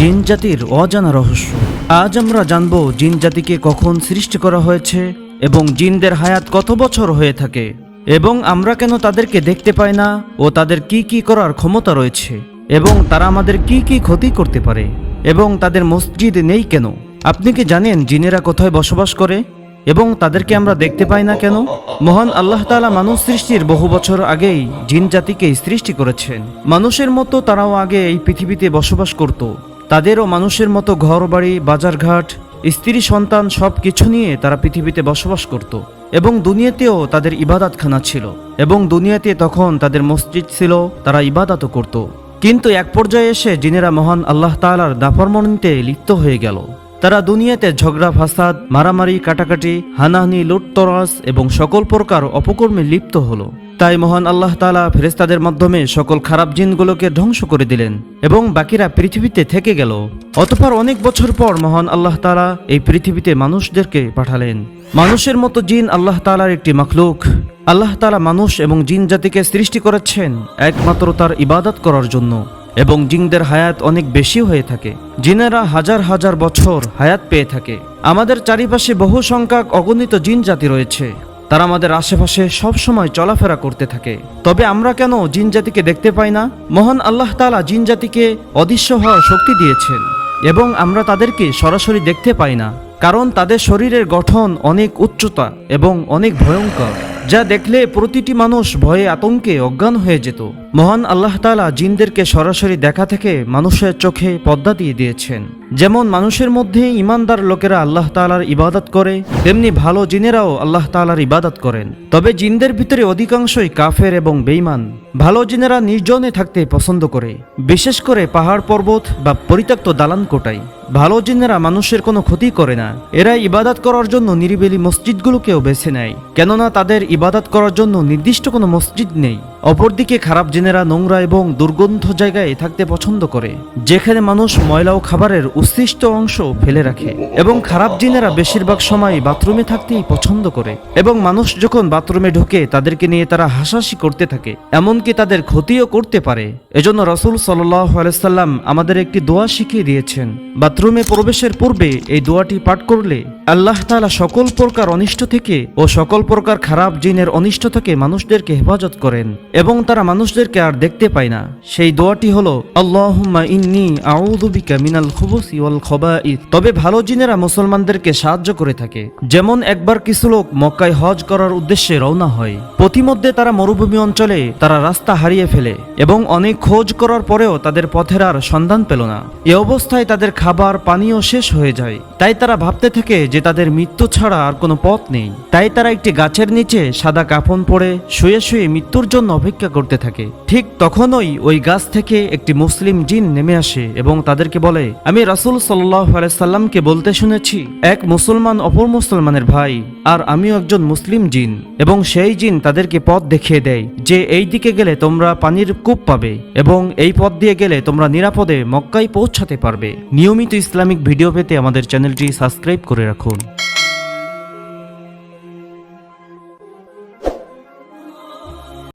জিন জাতির অজানা রহস্য। আজ আমরা জানব জিন জাতিকে কখন সৃষ্টি করা হয়েছে এবং জিনদের হায়াত কত বছর হয়ে থাকে এবং আমরা কেন তাদেরকে দেখতে পাই না ও তাদের কি কি করার ক্ষমতা রয়েছে এবং তারা আমাদের কি কি ক্ষতি করতে পারে এবং তাদের মসজিদ নেই কেন? আপনি কি জানেন জিনেরা কোথায় বসবাস করে এবং তাদেরকে আমরা দেখতে পাই না কেন? মহান আল্লাহ তাআলা মানুষ সৃষ্টির বহু বছর আগেই জিন জাতিকে সৃষ্টি করেছেন। মানুষের মতো তারাও আগে এই পৃথিবীতে বসবাস করত। তাদেরও মানুষের মতো ঘরবাড়ি, বাজারঘাট, স্ত্রী, সন্তান সব কিছু নিয়ে তারা পৃথিবীতে বসবাস করত এবং দুনিয়াতেও তাদের ইবাদতখানা ছিল এবং দুনিয়াতে তখন তাদের মসজিদ ছিল, তারা ইবাদাতও করত। কিন্তু এক পর্যায়ে এসে জিনেরা মহান আল্লাহ তাআলার দাফরমনিতে লিপ্ত হয়ে গেল। তারা দুনিয়াতে ঝগড়া, ফাসাদ, মারামারি, কাটাকাটি, হানাহানি লুটতরাস এবং সকল প্রকার অপকর্মে লিপ্ত হলো। তাই মহান আল্লাহ তালা ফেরেস্তাদের মাধ্যমে সকল খারাপ জিনগুলোকে ধ্বংস করে দিলেন এবং বাকিরা পৃথিবীতে থেকে গেল। অতপর অনেক বছর পর মহান আল্লাহ তালা এই পৃথিবীতে মানুষদেরকে পাঠালেন। মানুষের মতো জিন আল্লাহ তাআলার একটি মখলুক। আল্লাহ তালা মানুষ এবং জিন জাতিকে সৃষ্টি করেছেন একমাত্র তার ইবাদত করার জন্য। এবং জিনদের হায়াত অনেক বেশি হয়ে থাকে। জিনেরা হাজার হাজার বছর হায়াত পেয়ে থাকে। আমাদের চারিপাশে বহু সংখ্যক অগণিত জিন জাতি রয়েছে। তারা আমাদের আশেপাশে সব সময় চলাফেরা করতে থাকে। তবে আমরা কেন জিন জাতিকে দেখতে পাই না? মহান আল্লাহ তাআলা জিন জাতিকে অদৃশ্য হওয়ার শক্তি দিয়েছেন এবং আমরা তাদেরকে সরাসরি দেখতে পাই না, কারণ তাদের শরীরের গঠন অনেক উচ্চতা এবং অনেক ভয়ঙ্কর। যা দেখলে প্রতিটি মানুষ ভয়ে আতঙ্কে অজ্ঞান হয়ে যেত। মহান আল্লাহ তালা জিনদেরকে সরাসরি দেখা থেকে মানুষের চোখে পদ্মা দিয়ে দিয়েছেন। যেমন মানুষের মধ্যে ইমানদার লোকেরা আল্লাহ তাআলার ইবাদত করে, তেমনি ভালো জিনেরাও আল্লাহ তাআলার ইবাদত করেন। তবে জিনদের ভিতরে অধিকাংশই কাফের এবং বেঈমান। ভালো জিনেরা নির্জনে থাকতে পছন্দ করে, বিশেষ করে পাহাড় পর্বত বা পরিত্যক্ত দালান কোটায় ভালো জিনেরা মানুষের কোনো ক্ষতি করে না, এরা ইবাদত করার জন্য নিরিবিলি মসজিদগুলোকেও বেছে নেয়। কেননা তাদের ইবাদত করার জন্য নির্দিষ্ট কোনো মসজিদ নেই। অপরদিকে খারাপ জিনেরা নোংরা এবং দুর্গন্ধ জায়গায় থাকতে পছন্দ করে, যেখানে মানুষ ময়লা ও খাবারের উচ্ছিষ্ট অংশ ফেলে রাখে। এবং খারাপ জিনেরা বেশিরভাগ সময় বাথরুমে থাকতেই পছন্দ করে। এবং মানুষ যখন বাথরুমে ঢুকে, তাদেরকে নিয়ে তারা হাসাহাসি করতে থাকে, এমনকি তাদের ক্ষতিও করতে পারে। এজন্য রসুল সাল্লাম আমাদের একটি দোয়া শিখিয়ে দিয়েছেন। বাথরুমে প্রবেশের পূর্বে এই দোয়াটি পাঠ করলে আল্লাহ তাআলা সকল প্রকার অনিষ্ট থেকে ও সকল প্রকার খারাপ জিনের অনিষ্ট থেকে মানুষদেরকে হেফাজত করেন এবং তারা মানুষদেরকে আর দেখতে পায় না। সেই দোয়াটি হলো, আল্লাহুম্মা তবে ভালো জিনেরা মুসলমানদেরকে সাহায্য করে থাকে। যেমন একবার কিছু লোক মক্কায় হজ করার উদ্দেশ্যে রওনা হয়। প্রতিমধ্যে তারা মরুভূমি অঞ্চলে তারা রাস্তা হারিয়ে ফেলে এবং অনেক খোঁজ করার পরেও তাদের পথের আর সন্ধান পেল না। এ অবস্থায় তাদের খাবার পানীয় শেষ হয়ে যায়। তাই তারা ভাবতে থাকে যে তাদের মৃত্যু ছাড়া আর কোনো পথ নেই। তাই তারা একটি গাছের নিচে সাদা কাফন পরে শুয়ে শুয়ে মৃত্যুর জন্য অপেক্ষা করতে থাকে। ঠিক তখনই ওই গাছ থেকে একটি মুসলিম জিন নেমে আসে এবং তাদেরকে বলে, আমি রাসুল সাল্লামকে বলতে শুনেছি, এক মুসলমান অপর মুসলমানের ভাই আর আমিও একজন মুসলিম জিন এবং সেই জিন তাদেরকে পথ দেখিয়ে দেয় যে এই দিকে গেলে তোমরা পানির কূপ পাবে এবং এই পথ দিয়ে গেলে তোমরা নিরাপদে মক্কায় পৌঁছাতে পারবে। নিয়মিত ইসলামিক ভিডিও পেতে আমাদের চ্যানেলটি সাবস্ক্রাইব করে রাখুন